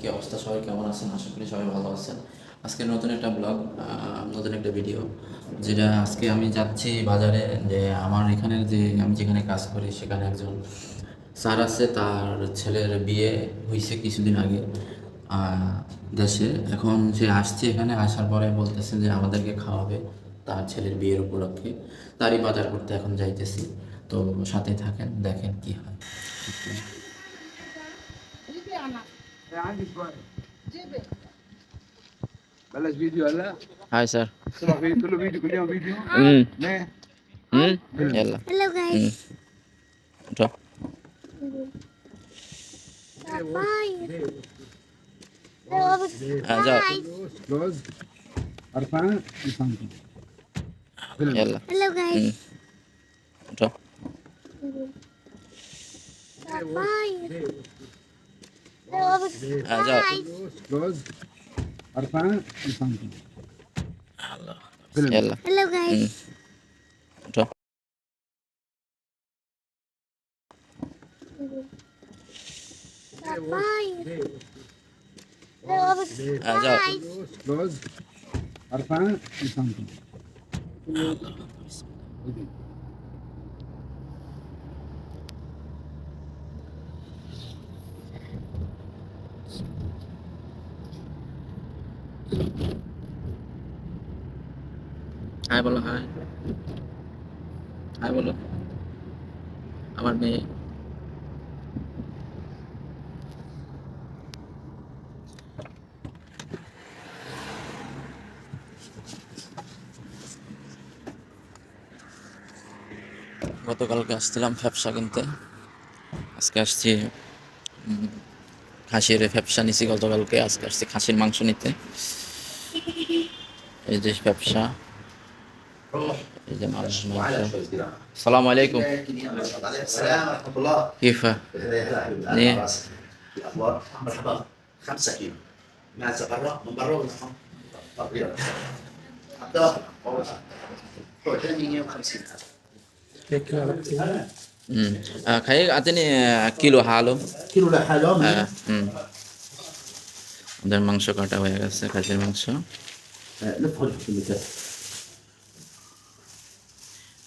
কি অবস্থা? সবাই কেমন আছেন? আশা করি সবাই ভালো আছেন। আজকে নতুন একটা ব্লগ নতুন একটা ভিডিও যেটা আজকে আমি যাচ্ছি বাজারে যে আমার এখানে যে আমি যেখানে কাজ করি, সেখানে একজন স্যার আছে, তার ছেলের বিয়ে হয়েছে কিছুদিন আগে দেশে। এখন সে আসছে এখানে, আসার পরে বলতেছে যে আমাদেরকে খাওয়াবে তার ছেলের বিয়ের উপলক্ষে। তারই বাজার করতে এখন যাইতেছি। তো সাথে থাকেন, দেখেন কি হয়। Balas video ala. Hi sir. Sama video video kuliah video. Hmm. Ne. Hmm. Yalla. Hello guys. Hmm. Udah. Bye. Aja. Close. Arfan, Arfan. Yalla. Hello guys. Hmm. Udah. Bye. Hello guys Close. Arfan, you something. Hi বলো hi hi বলো। আমার মেয়ে। গতকালকে আসছিলাম ফ্যাপসা কিনতে। আজকে আসছি খাসির ফ্যাপসা নিছি গতকালকে। আজকে আসছি খাসির মাংস নিতে। এই যে ব্যবসা এই যে মাংস মাংস সালাম আলাইকুম عليكم السلام ورحمة الله كيف ايه الأخبار مرحبا خمسة كيلو ماذا برا من برا ولا من برا؟ عبد الله هو 850 হুম খাই আতেনি কিলো হালো كيلو لحاله হ্যাঁ হুম ওদের মাংস কাটা হয়ে গেছে খাসির মাংস لفه في المكتب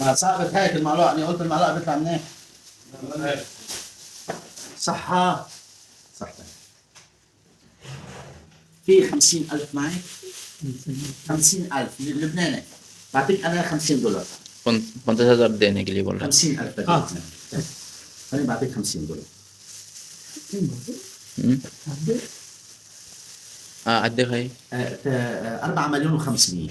ما صعبت هيك المعلقه أنا قلت المعلقه بيطلع من هيك صحة. صحتك في خمسين ألف معي؟ خمسين ألف. من لبناني. بعطيك أنا خمسين دولار. كنت كنت هذا کے لیے والله خمسين ألف أنا آه. بعطيك خمسين دولار. آه أدي هاي آه، آه، أربعة مليون وخمسمية.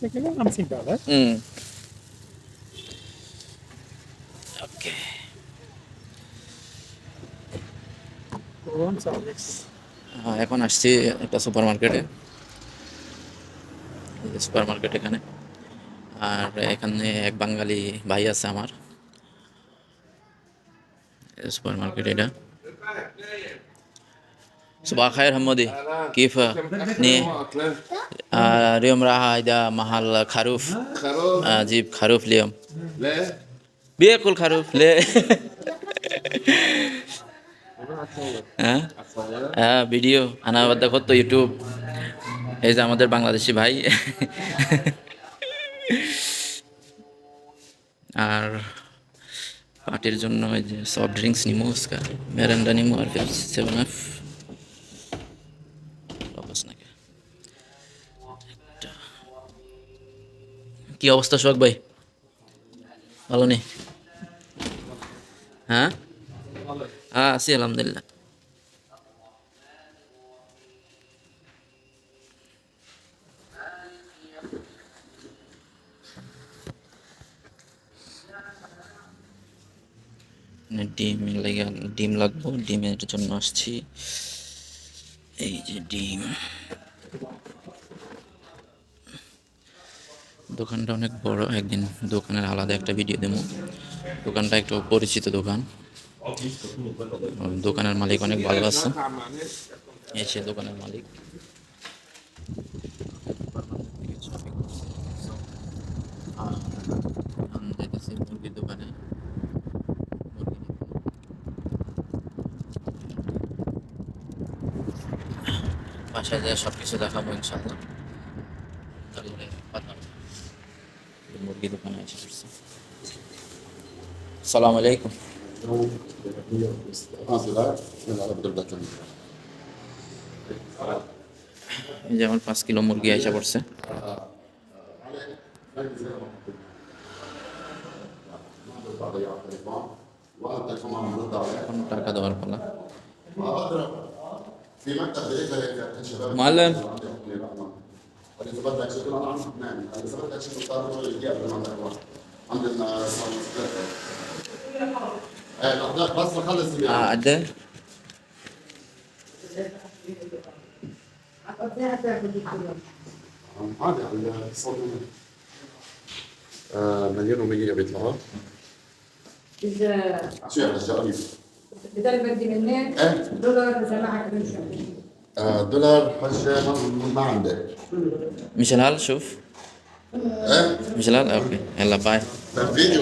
sequila ansiedade. Mm. Okay. হ্যাঁ এখন আসছি একটা সুপার মার্কেটে সুপার মার্কেট এখানে। আর এখানে এক বাঙালি ভাই আছে আমার। সুপার মার্কেট এটা। সুবাহ খায়ের হাম্মদি। কিফা? নিয়ে। آه اليوم راح إذا محل خروف خروف آه جيب خروف اليوم ليه؟ بياكل خروف ليه হ্যাঁ হ্যাঁ ভিডিও আনা বাদ্দা করতো ইউটিউব এই যে আমাদের বাংলাদেশি ভাই আর পার্টির জন্য ওই যে সফট ড্রিঙ্কস নিমো উসকা মেরান্ডা নিমো আর সেভেন আপ কি অবস্থা শোক ভাই? ভালো নেই হ্যাঁ? হ্যাঁ আছি, আলহামদুলিল্লাহ। মানে ডিম লেগে, ডিম লাগবো, ডিমের জন্য আসছি। এই যে ডিম। দোকানটা অনেক বড়। একদিন দোকানের আলাদা একটা ভিডিও দেবো। দোকানটা একটু পরিচিত দোকান। দোকানের মালিক অনেক ভালো আছে। এই সে দোকানের মালিক। মুরগির দোকানে বাসায় যায় সব কিছু দেখাবো ইনশাল্লাহ তারপরে কথা। মুরগি দোকানে এসে পড়ছে। সালাম আলাইকুম। এই যে আমার পাঁচ কিলো মুরগি আইসা পড়ছে। এখন টাকা দেওয়ার পালা। في عندنا بس خلص آه قد عادي على الاتصال مليون ومية بيطلعوا إذا شو يعني بدل بدي منك دولار بجمعك معك من شو دولار حجة ما, ما عندك مش الهال شوف ايه مش الهال اوكي يلا باي فيديو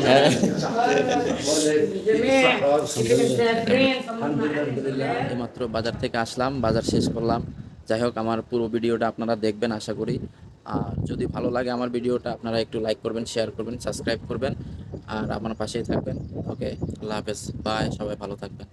الجميع اللي مسافرين طلعنا এইমাত্র বাজার থেকে আসলাম বাজার শেষ করলাম যাই হোক আমার পুরো ভিডিওটা আপনারা দেখবেন আশা করি আর যদি ভালো লাগে আমার ভিডিওটা আপনারা একটু লাইক করবেন শেয়ার করবেন সাবস্ক্রাইব করবেন আর আমার পাশেই থাকবেন ওকে আল্লাহ হাফেজ বাই সবাই ভালো থাকবেন